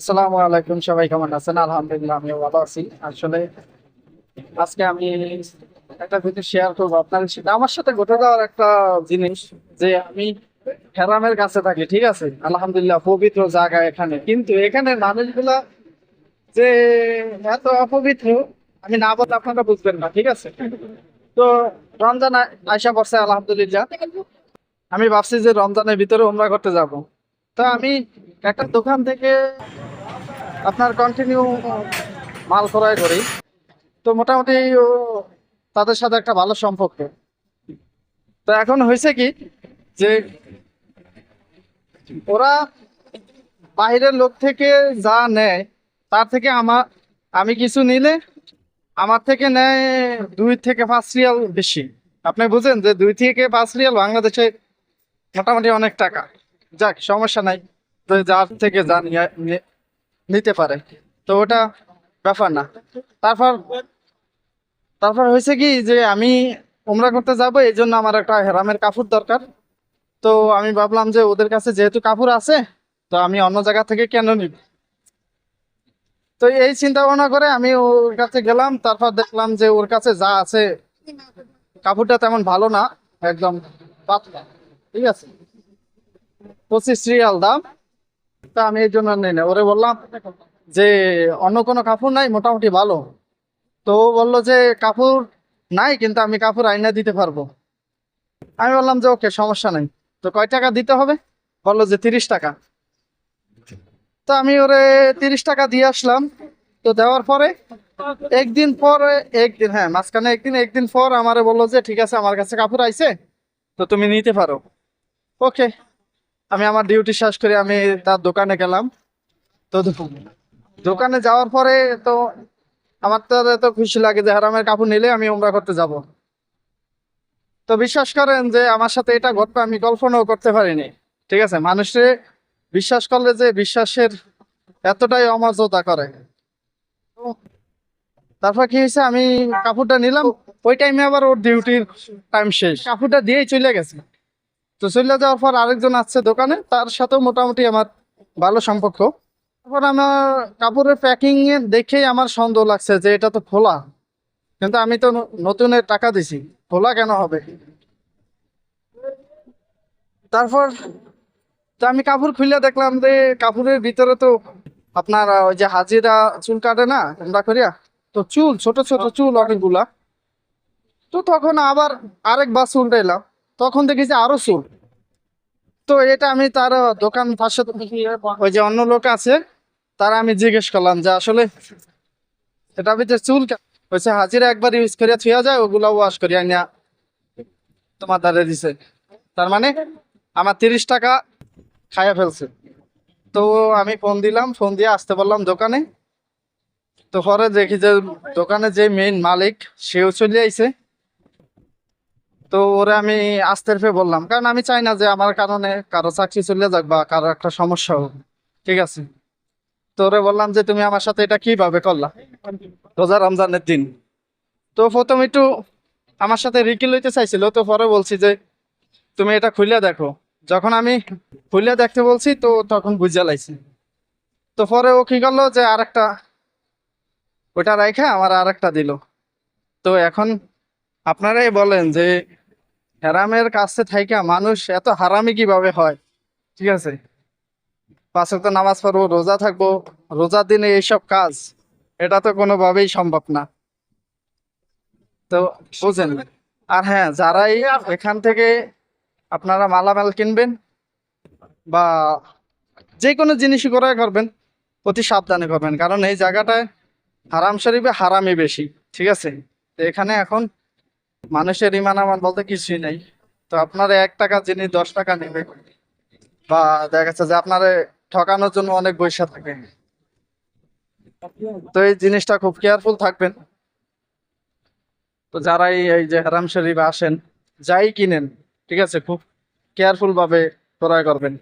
আসসালামু আলাইকুম, সবাই কেমন আছেন? আলহামদুলিল্লাহ, আমিও ভালো আছি। আসলে আজকে আমি একটা শেয়ার করব আপনাদের সাথে। আমার সাথে ঘটে যাওয়ার একটা জিনিস যে আমি হেরামের কাছে থাকি, ঠিক আছে? আলহামদুলিল্লাহ, পবিত্র জায়গা এখানে। কিন্তু এখানে মানুষগুলা যে এত অপবিত্র, আমি না বলতে আপনারা বুঝবেন না, ঠিক আছে? তো রমজান আয়সা পড়ছে, আলহামদুলিল্লাহ। আমি ভাবছি যে রমজানের ভিতরে উমরা করতে যাব। তো আমি একটা দোকান থেকে আপনার কন্টিনিউ মাল ক্রয় করি। তো মোটামুটি তাদের সাথে একটা ভালো সম্পর্ক। তো এখন হয়েছে কি যে ওরা বাইরের লোক থেকে যা নেয়, তার থেকে আমার, আমি কিছু নিলে আমার থেকে নেয় দুই থেকে পাঁচ রিয়াল বেশি। আপনি বুঝেন যে দুই থেকে পাঁচ রিয়াল বাংলাদেশে মোটামুটি অনেক টাকা। যাক, সমস্যা নাই। যার থেকে যা নিয়ে- নিতে পারে। তো ওটা ব্যাপার না। তারপর তারপর হয়েছে কি যে আমি উমরা করতে যাব, এই জন্য আমার একটা হেরামের কাপড় দরকার। তো আমি ভাবলাম যে ওদের কাছে যেহেতু কাপড় আছে, তো আমি অন্য জায়গা থেকে কেন নিব? তো এই চিন্তা ভাবনা করে আমি ওর কাছে গেলাম, তারপর দেখলাম যে ওর কাছে যা আছে, কাপড়টা তেমন ভালো না, একদম পাতলা। ঠিক আছে? পঁচিশ রিয়াল দাম। তা আমি এই জন্য নেই না। ওরে বললাম যে, অন্য কোনো কাপড় নাই, মোটামুটি ভালো। তো ও বলল যে, কাপড় নাই, কিন্তু আমি কাপড় আইনা দিতে পারব। আমি বললাম যে, ওকে, সমস্যা নাই। তো কয় টাকা দিতে হবে? বলল যে, তিরিশ টাকা। তো আমি ওরে তিরিশ টাকা দিয়ে আসলাম। তো দেওয়ার পরে একদিন পর, একদিন হ্যাঁ মাঝখানে একদিন একদিন পর আমারে বলল যে, ঠিক আছে, আমার কাছে কাপড় আইছে, তো তুমি নিতে পারো। ওকে। আমি আমার ডিউটি শেষ করে আমি তার দোকানে গেলাম। তো দোকানে যাওয়ার পরে তো আমার তো এত খুশি লাগে যে হারামের কাপড় নিলে আমি উমরা করতে যাব। তো বিশ্বাস করেন যে আমার সাথে এটা ঘটবে, আমি কল্পনাও করতে পারিনি। ঠিক আছে? মানুষে বিশ্বাস করলে যে বিশ্বাসের এতটাই অমর্যাদা করে। তারপর কি হয়েছে? আমি কাপড়টা নিলাম, ওই টাইমে আবার ওর ডিউটির টাইম শেষ। কাপড়টা দিয়েই চলে গেছে। তো চলে যাওয়ার পর আরেকজন আসছে দোকানে, তার সাথেও মোটামুটি আমার ভালো সম্পর্ক। তারপর আমার কাপড়ের প্যাকিং দেখেই আমার সন্দেহ লাগছে যে এটা তো খোলা কিন্তু আমি তো নতুনের টাকা দিছি খোলা কেন হবে? তারপর তো আমি কাপড় খুলে দেখলাম যে কাপড়ের ভিতরে তো আপনার ওই যে হাজিরা চুল কাটে না আমরা করিয়া? তো চুল, ছোট ছোট চুল অনেকগুলা। তো তখন আবার আরেকবার চুলটা এলাম। তখন দেখেছি আরও চুল। তো এটা আমি তার দোকান পাশে ওই যে অন্য লোক আছে, তারা আমি জিজ্ঞেস করলাম যে আসলে এটা ভিতরে চুল কে- হয়েছে হাজিরা একবার ইউজ করিয়া থুয়া যায় ওগুলা ওয়াশ করিয়া নিয়া তোমার দ্বারে দিছে। তার মানে আমার তিরিশ টাকা খাইয়া ফেলছে। তো আমি ফোন দিলাম ফোন দিয়ে আসতে বললাম দোকানে। তো পরে দেখি যে দোকানে যে মেইন মালিক, সেও চলে আইছে। তো ওরে আমি আস্তে রূপে বললাম কারণ আমি চাই না যে আমার কারণে কারও চাকরি চলে যাক বা কারও একটা সমস্যা হোক ঠিক আছে? তো ওরে বললাম যে তুমি আমার সাথে এটা কীভাবে করলা? রোজা রমজানের দিন। তো প্রথম একটু আমার সাথে রিকি লইতে চাইছিল তো পরে বলছি যে তুমি এটা খুলে দেখো। যখন আমি খুলে দেখতে বলছি তো তখন বুঝে লাইছি তো পরে ও কি করল যে আর একটা ওটা রাইখা আমার আর একটা দিল। তো এখন আপনারাই বলেন যে হারামের কাছে থাইকা মানুষ এত হারামি কীভাবে হয়? ঠিক আছে? পাঁচ তো নামাজ পড়ব, রোজা থাকব, রোজার দিনে এইসব কাজ, এটা তো কোনোভাবেই সম্ভব না। তো বুঝেন, আর হ্যাঁ যারাই এখান থেকে আপনারা মালামাল কিনবেন বা যে কোনো জিনিসই ক্রয় করবেন, অতি সাবধানে করবেন। কারণ এই জায়গাটায় হারাম শরীফে হারামই বেশি, ঠিক আছে? তো এখানে এখন মানুষের ইমান আমার বলতে কিছুই নেই। তো আপনার এক টাকা যিনি দশ টাকা নেবে, বা দেখা যাচ্ছে যে আপনার ঠকানোর জন্য অনেক বৈশা থাকে। তো এই জিনিসটা খুব কেয়ারফুল থাকবেন। তো যারাই এই যে হারাম শরীফ আসেন, যাই কিনেন, ঠিক আছে, খুব কেয়ারফুল ভাবে ক্রয় করবেন।